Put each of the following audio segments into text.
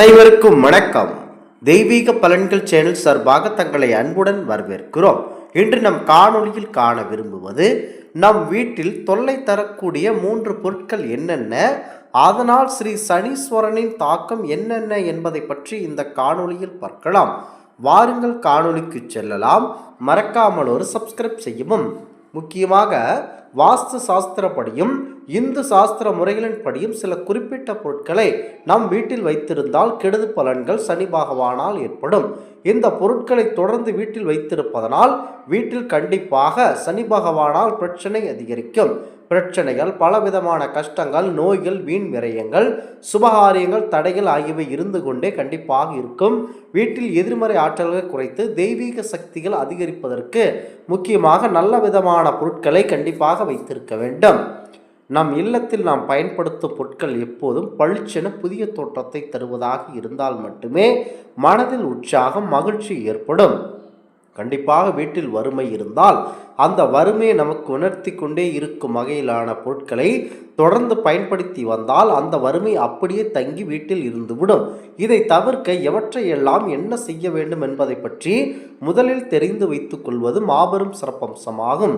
அனைவருக்கும் வணக்கம். தெய்வீக பலன்கள் சேனல் சார்பாக தங்களை அன்புடன் வரவேற்கிறோம். இன்று நம் காணொளியில் காண விரும்புவது நம் வீட்டில் தொல்லை தரக்கூடிய மூன்று பொருட்கள் என்னென்ன அதனால் ஸ்ரீ சனீஸ்வரனின் தாக்கம் என்னென்ன என்பதை பற்றி இந்த காணொளியில் பார்க்கலாம். வாருங்கள் காணொளிக்கு செல்லலாம். மறக்காமல் ஒரு சப்ஸ்கிரைப் செய்யவும் முக்கியமாக வாஸ்து சாஸ்திரப்படியும் இந்து சாஸ்திர முறைகளின்படியும் சில குறிப்பிட்ட பொருட்களை நம் வீட்டில் வைத்திருந்தால் கெடுது பலன்கள் சனி பகவானால் ஏற்படும். இந்த பொருட்களை தொடர்ந்து வீட்டில் வைத்திருப்பதனால் வீட்டில் கண்டிப்பாக சனி பகவானால் பிரச்சனை அதிகரிக்கும். பிரச்சனைகள் பலவிதமான கஷ்டங்கள் நோய்கள் வீண் விரயங்கள் சுபகாரியங்கள் தடைகள் ஆகியவை இருந்து கொண்டே கண்டிப்பாக இருக்கும். வீட்டில் எதிர்மறை ஆற்றல்களை குறைத்து தெய்வீக சக்திகள் அதிகரிப்பதற்கு முக்கியமாக நல்ல விதமான பொருட்களை கண்டிப்பாக வைத்திருக்க வேண்டும். நம் இல்லத்தில் நாம் பயன்படுத்தும் பொருட்கள் எப்போதும் பளிச்சென புதிய தோற்றத்தை தருவதாக இருந்தால் மட்டுமே மனதில் உற்சாகம் மகிழ்ச்சி ஏற்படும். கண்டிப்பாக வீட்டில் வறுமை இருந்தால் அந்த வறுமையை நமக்கு உணர்த்தி கொண்டே இருக்கும் வகையிலான பொருட்களை தொடர்ந்து பயன்படுத்தி வந்தால் அந்த வறுமை அப்படியே தங்கி வீட்டில் இருந்துவிடும். இதை தவிர்க்க எவற்றையெல்லாம் என்ன செய்ய வேண்டும் என்பதை பற்றி முதலில் தெரிந்து வைத்துக் கொள்வது மாபெரும் சிறப்பம்சமாகும்.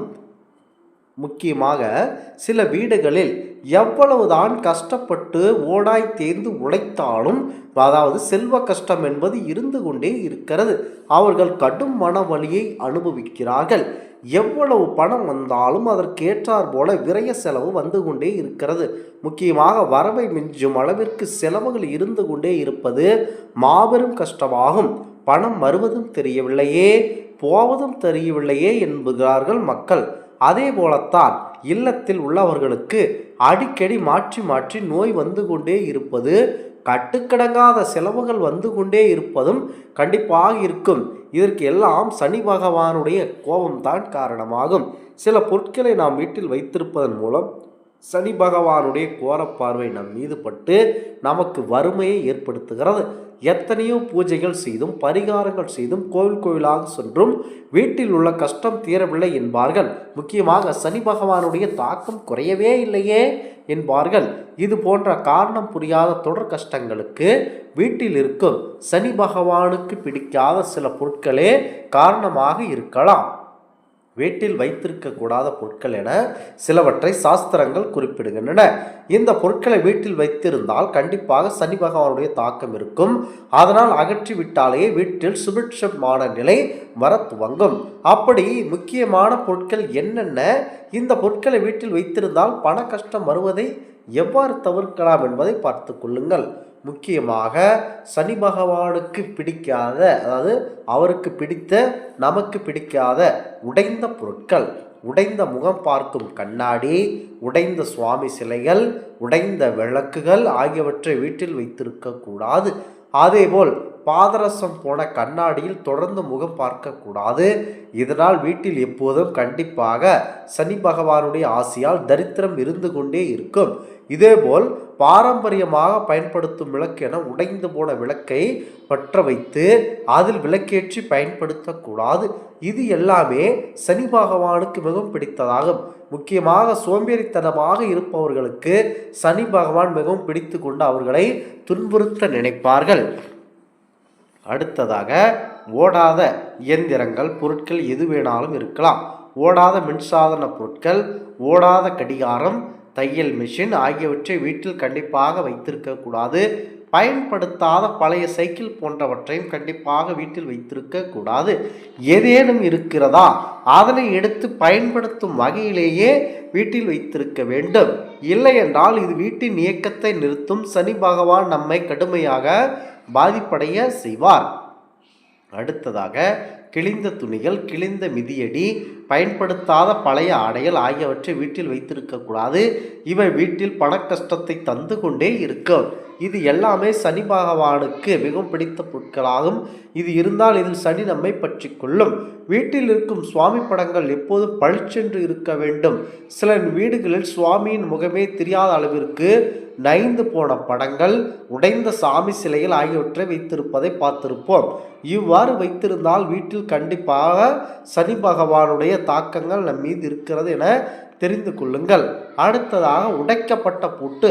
முக்கியமாக சில வீடுகளில் எவ்வளவுதான் கஷ்டப்பட்டு ஓடாய் தேர்ந்து உழைத்தாலும் அதாவது செல்வ கஷ்டம் என்பது இருந்து கொண்டே இருக்கிறது. அவர்கள் கடும் மனவழியை அனுபவிக்கிறார்கள். எவ்வளவு பணம் வந்தாலும் அதற்கேற்றார் போல விரய செலவு வந்து கொண்டே இருக்கிறது. முக்கியமாக வரவை மிஞ்சும் அளவிற்கு செலவுகள் இருந்து கொண்டே இருப்பது மாபெரும் கஷ்டமாகும். பணம் வருவதும் தெரியவில்லையே போவதும் தெரியவில்லையே என்புகிறார்கள் மக்கள். அதே போலத்தான் இல்லத்தில் உள்ளவர்களுக்கு அடிக்கடி மாற்றி மாற்றி நோய் வந்து கொண்டே இருப்பது கட்டுக்கடங்காத செலவுகள் வந்து கொண்டே இருப்பதும் கண்டிப்பாக இருக்கும். இதற்கு எல்லாம் சனி பகவானுடைய கோபம்தான் காரணமாகும். சில பொருட்களை நாம் வீட்டில் வைத்திருப்பதன் மூலம் சனி பகவானுடைய கோரப்பார்வை நம் மீது பட்டு நமக்கு வறுமையை ஏற்படுத்துகிறது. எத்தனையோ பூஜைகள் செய்தும் பரிகாரங்கள் செய்தும் கோவில் கோவிலாக சென்றும் வீட்டில் உள்ள கஷ்டம் தீரவில்லை என்பார்கள். முக்கியமாக சனி பகவானுடைய தாக்கம் குறையவே இல்லையே என்பார்கள். இது போன்ற காரணம் புரியாத தொடர் கஷ்டங்களுக்கு வீட்டில் இருக்கும் சனி பகவானுக்கு பிடிக்காத சில பொருட்களே காரணமாக இருக்கலாம். வீட்டில் வைத்திருக்கக்கூடாத பொருட்கள் என சிலவற்றை சாஸ்திரங்கள் குறிப்பிடுகின்றன. இந்த பொருட்களை வீட்டில் வைத்திருந்தால் கண்டிப்பாக சனி பகவானுடைய தாக்கம் இருக்கும். அதனால் அகற்றி விட்டாலேயே வீட்டில் சுபிட்சமான நிலை வர துவங்கும். அப்படி முக்கியமான பொருட்கள் என்னென்ன? இந்த பொருட்களை வீட்டில் வைத்திருந்தால் பண கஷ்டம் வருவதை எவ்வாறு தவிர்க்கலாம் என்பதை பார்த்து கொள்ளுங்கள். முக்கியமாக சனி பகவானுக்கு பிடிக்காத அதாவது அவருக்கு பிடித்த நமக்கு பிடிக்காத உடைந்த பொருட்கள் உடைந்த முகம் பார்க்கும் கண்ணாடி உடைந்த சுவாமி சிலைகள் உடைந்த விளக்குகள் ஆகியவற்றை வீட்டில் வைத்திருக்கக்கூடாது. அதேபோல் பாதரசம் போன கண்ணாடியில் தொடர்ந்து முகம் பார்க்கக்கூடாது. இதனால் வீட்டில் எப்போதும் கண்டிப்பாக சனி பகவானுடைய ஆசையால் தரித்திரம் இருந்து கொண்டே இருக்கும். இதேபோல் பாரம்பரியமாக பயன்படுத்தும் விளக்கு என உடைந்து போன விளக்கை பற்ற வைத்து அதில் விளக்கேற்றி பயன்படுத்தக்கூடாது. இது எல்லாமே சனி பகவானுக்கு மிகவும் பிடித்ததாகும். முக்கியமாக சோம்பேறித்தனமாக இருப்பவர்களுக்கு சனி பகவான் மிகவும் பிடித்து கொண்டு அவர்களை துன்புறுத்த நினைப்பார்கள். அடுத்ததாக ஓடாத இயந்திரங்கள் பொருட்கள் எது வேணாலும் இருக்கலாம். ஓடாத மின்சாதன பொருட்கள் ஓடாத கடிகாரம் தையல் மிஷின் ஆகியவற்றை வீட்டில் கண்டிப்பாக வைத்திருக்கக்கூடாது. பயன்படுத்தாத பழைய சைக்கிள் போன்றவற்றையும் கண்டிப்பாக வீட்டில் வைத்திருக்க கூடாது ஏதேனும் இருக்கிறதா? அதனை எடுத்து பயன்படுத்தும் வகையிலேயே வீட்டில் வைத்திருக்க வேண்டும். இல்லை என்றால் இது வீட்டின் இயக்கத்தை நிறுத்தும். சனி பகவான் நம்மை கடுமையாக பாதிப்படைய செய்வார். அடுத்ததாக கிழிந்த துணிகள் கிழிந்த மிதியடி பயன்படுத்தாத பழைய ஆடைகள் ஆகியவற்றை வீட்டில் வைத்திருக்கக்கூடாது. இவை வீட்டில் பண கஷ்டத்தை தந்து கொண்டே இருக்கும். இது எல்லாமே சனி பகவானுக்கு மிகவும் பிடித்த பொருட்களாகும். இது இருந்தால் இதில் சனி நம்மை பற்றி கொள்ளும். வீட்டில் இருக்கும் சுவாமி படங்கள் எப்போதும் பளிச்சென்று இருக்க வேண்டும். சில வீடுகளில் சுவாமியின் முகமே தெரியாத அளவிற்கு நைந்து போன படங்கள் உடைந்த சாமி சிலைகள் ஆகியவற்றை வைத்திருப்பதை பார்த்திருப்போம். இவ்வாறு வைத்திருந்தால் வீட்டில் கண்டிப்பாக சனி பகவானுடைய தாக்கங்கள் நம் மீது இருக்கிறது என தெரிந்து கொள்ளுங்கள். அடுத்ததாக உடைக்கப்பட்ட பூட்டு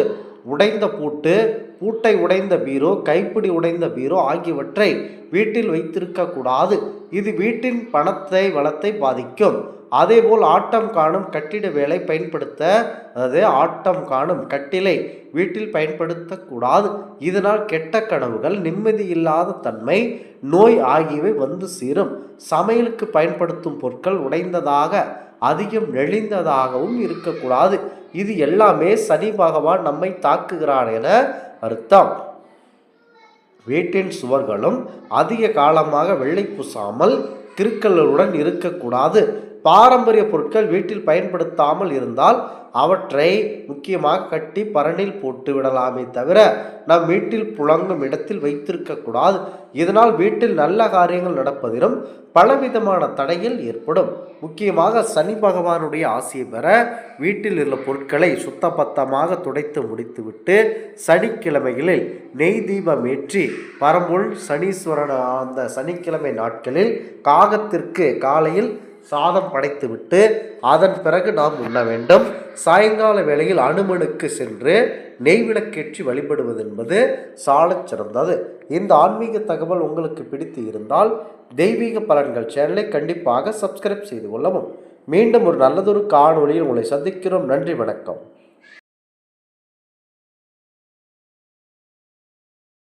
உடைந்த பூட்டு பூட்டை உடைந்த பீரோ கைப்பிடி உடைந்த பீரோ ஆகியவற்றை வீட்டில் வைத்திருக்கக்கூடாது. இது வீட்டின் பணத்தை வளத்தை பாதிக்கும். அதேபோல் ஆட்டம் காணும் கட்டிட வேலை பயன்படுத்த அதாவது ஆட்டம் காணும் கட்டிலை வீட்டில் பயன்படுத்தக்கூடாது. இதனால் கெட்ட கனவுகள் நிம்மதி இல்லாத தன்மை நோய் ஆகியவை வந்து சேரும். சமையலுக்கு பயன்படுத்தும் பொருட்கள் உடைந்ததாக அதிகம் நெளிந்ததாகவும் இருக்கக்கூடாது. இது எல்லாமே சனி பகவான் நம்மை தாக்குகிறான் என அர்த்தம். வீட்டின் சுவர்களும் அதிக காலமாக வெள்ளை பூசாமல் கிறுக்கல்களுடன் இருக்கக்கூடாது. பாரம்பரிய பொருட்கள் வீட்டில் பயன்படுத்தாமல் இருந்தால் அவற்றை முக்கியமாக கட்டி பரணில் போட்டு விடலாமே தவிர நம் வீட்டில் புழங்கும் இடத்தில் வைத்திருக்கக்கூடாது இதனால் வீட்டில் நல்ல காரியங்கள் நடப்பதிலும் பலவிதமான தடைகள் ஏற்படும். முக்கியமாக சனி பகவானுடைய ஆசையை பெற வீட்டில் உள்ள பொருட்களை சுத்தபத்தமாக துடைத்து முடித்துவிட்டு சனிக்கிழமைகளில் நெய் தீபம் ஏற்றி பரம்புள் சனீஸ்வரன் அந்த சனிக்கிழமை நாட்களில் காகத்திற்கு காலையில் சாதம் படைத்துவிட்டு அதன் பிறகு நாம் உண்ண வேண்டும். சாயங்கால வேளையில் அனுமனுக்கு சென்று நெய் விளக்கேற்றி வழிபடுவது என்பது சாலச் சிறந்தது. இந்த ஆன்மீக தகவல் உங்களுக்கு பிடித்து இருந்தால் தெய்வீக பலன்கள் சேனலை கண்டிப்பாக சப்ஸ்கிரைப் செய்து கொள்ளவும். மீண்டும் ஒரு நல்லதொரு காணொலியில் உங்களை சந்திக்கிறோம். நன்றி வணக்கம்.